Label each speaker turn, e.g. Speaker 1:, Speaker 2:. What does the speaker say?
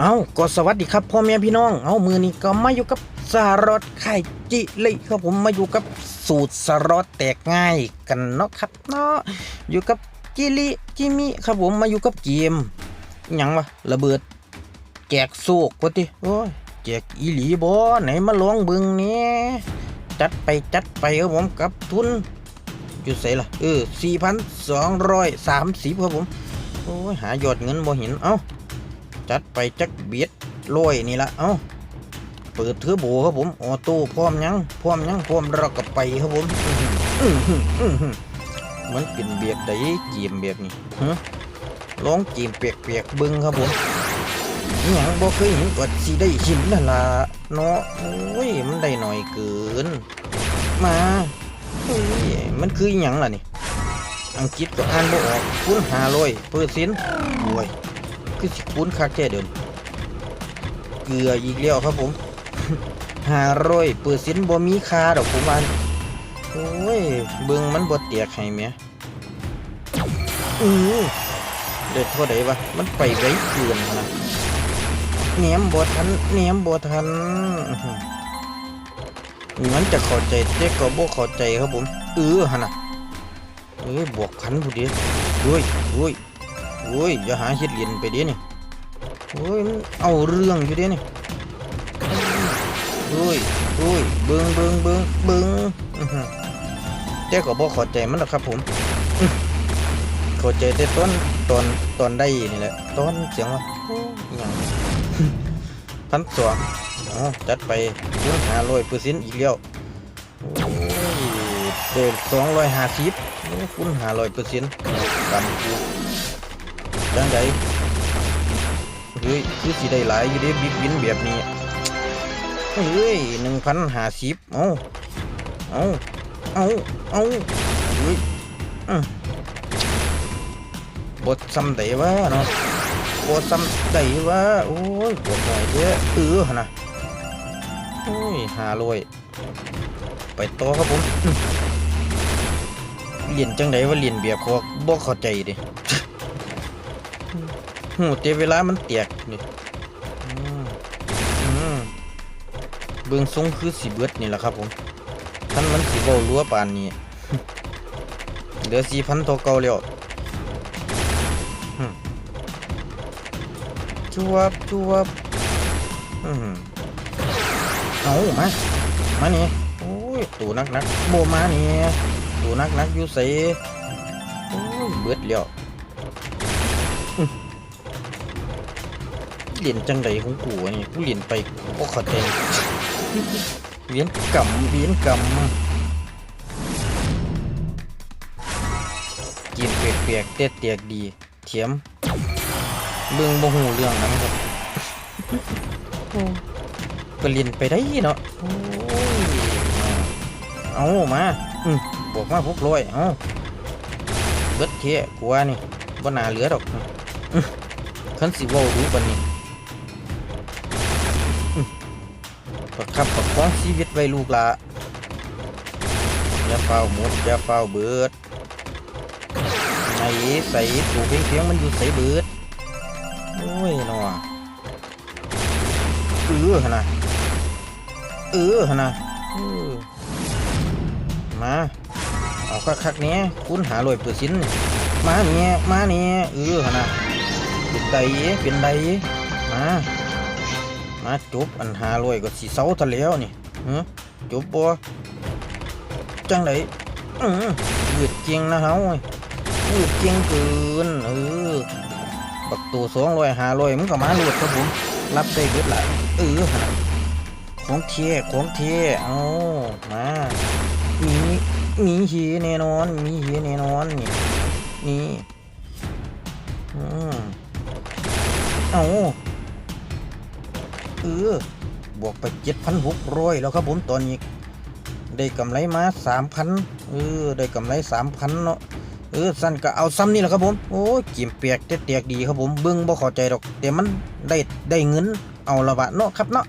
Speaker 1: เอาก็สวัสดีครับพ่อแม่พี่น้อง เอามือนี้ก็มาอยู่กับสารอดไข่จิเลยครับผมมาอยู่กับสูตรสารดแตกง่ายกันเนาะครับเนาะอยู่กับจิลิจิมิครับผมมาอยู่กับเกมยังวะระเบิด แจกโซกวะติโอ้ยแจกอีหลีบอไหนมาลองเบึงนี่จัดไปจัดไปครับผมกับทุนอยู่ใส่ละเออสี่พันสองร้อยสามสิบครับผมโอ้ยหายอดเงินบ่เห็นเอ้า จัดไปจักเบียดลอยนี่ละเอ้าเปิดเทอร์โบครับผมออโต้พร้อมยังพร้อมยังพร้อมเราก็ไปครับผมอื้อหืออื้อหือมันเป็นเบียดได้เจียมแบบนี้ฮะลองเจียมเปียกๆบิ้งครับผมอหยังบ่เคยเห็นกว่าสิได้ชิมนั่นละเนาะโอ้ยมันได้หน่อยเกิน มาเฮ้ยมันคืออหยังล่ะนี่ อังกฤษก็อ่านบ่ออกคูณหาร้อยเปอร์เซ็นต์โอ้ย คือสิคุ้นคักแค่เดิมเกลืออีกแล้วครับผมห้าร้อยเปอร์เซ็นต์บ่มีค่าดอกผมว่าโอ้ยเบิ่งมันบ่แตกให้แหม่อือเด็ดเท่าใดวะมันไปไวเกินนะแหนมบ่ทันแหนมบ่ทันมันจะข้าใจแต่ก็บ่เข้าใจครับผมเออหั่นะเอ้ยบวกขันผู้เดียวเฮ้ยเฮ้ย โอ้ยอย่าหาเฮ็ดเหรียญไปเด้นี่โอ้ยมันเอาเรื่องอยู่เด้นี่โอ้ยโอ้ยเบิงเบิงเบิงเบิงอื้อหือแต่ก็บ่เข้าใจมันหรอกครับผมขอเข้าใจแต่ตอนตอนตอนได้นี่แหละตอนเสียงว่าโอ้ยอิหยังพันสองจัดไปคูณหาร้อยเปอร์เซ็นต์อีกแล้วโอ้ยเด็ดสองร้อยห้าสิบคูณหาร้อยเปอร์เซ็นต์กำกู จังไดเฮ้ยคือสิได้หลายอยู่เด้บิ๊กวินแบบนี้เฮ้ยหนึ่งพันห้าสิบเอาเอาเอาเอาเฮ้ยบทซ้ำได้วะเนาะบทซ้ำได้วะโอ้ยบทหน่อยเด้อเออนนะโอ้ยหาลอยไปต่อครับผมอืมเรียนจังไดว่าเรียนแบบพวกบ่เข้าใจดิ หูเตเวลามันเตียกนี่อืมอืมเบื้องทรงคือสีเบิดนี่แหละครับผมท่านมันสีเบารั้วปานนี้เหลือสี่พันตัวเก่าแล้วอืมจวบจวบอืมเอามา มานี่โอ้ยตัวนักนักโบมานี่ตัวนักนักอยู่ใส่เบิดแล้ว เหรียญจังใดของกูนี่กูเหรียญไปกูก็เข้าใจเวียนกรรมเวียนกรรมกินเปียกๆเตียเตียกดีเทียมเบิ่งบ่หูเรื่องนั้นครับก็เรียนไปได้เนาะเอามาอืมบอกมาพกร้อยเอาเบิดเทียกูว่านี่บ่น่าเหลือดอกอื้อคันสิว้าดูปานนี้ ประคับประคองชีวิตไว้ลูกละอย่าเฝ้าหมดอย่าเฝ้าเบิดไหนใส่ถูเพียงเพียงๆมันอยู่ใส่เบิดโอ้ยหนอเออหนนะเออหนนะมาเอาคักๆเนี้คุณหาลอยเปอร์เซ็นมาเนี่ยมาเนี่ยเออหนนะเป็นไดเป็นไดมา มาจบอันหาลอยก็สีเสาทะแล้วนี่ฮะจบบ่จังไดอือยืดเจียงนะเฮายยืดเจียงเกินเออบักตัวสองร้อยหาร้อยมันก็มาหลุดครับผมรับได้เบิดละเออของเทียของเทียเอามามีมีหีแน่นอน มีหีแน่นอนนี่นี่อืมเอา เออบวกไปเจ็ดพันหกร้อยแล้วครับผมตอนนี้ ได้กำไรมาสามพันเออได้กำไรสามพันเนาะเออสั้นก็เอาซ้ำนี่แหละครับผมโอ้ยกิมเปียกเตียกดีครับผมเบิ้งบ่เข้าใจดอกแต่มันได้ได้เงินเอาละวะเนาะครับเนาะ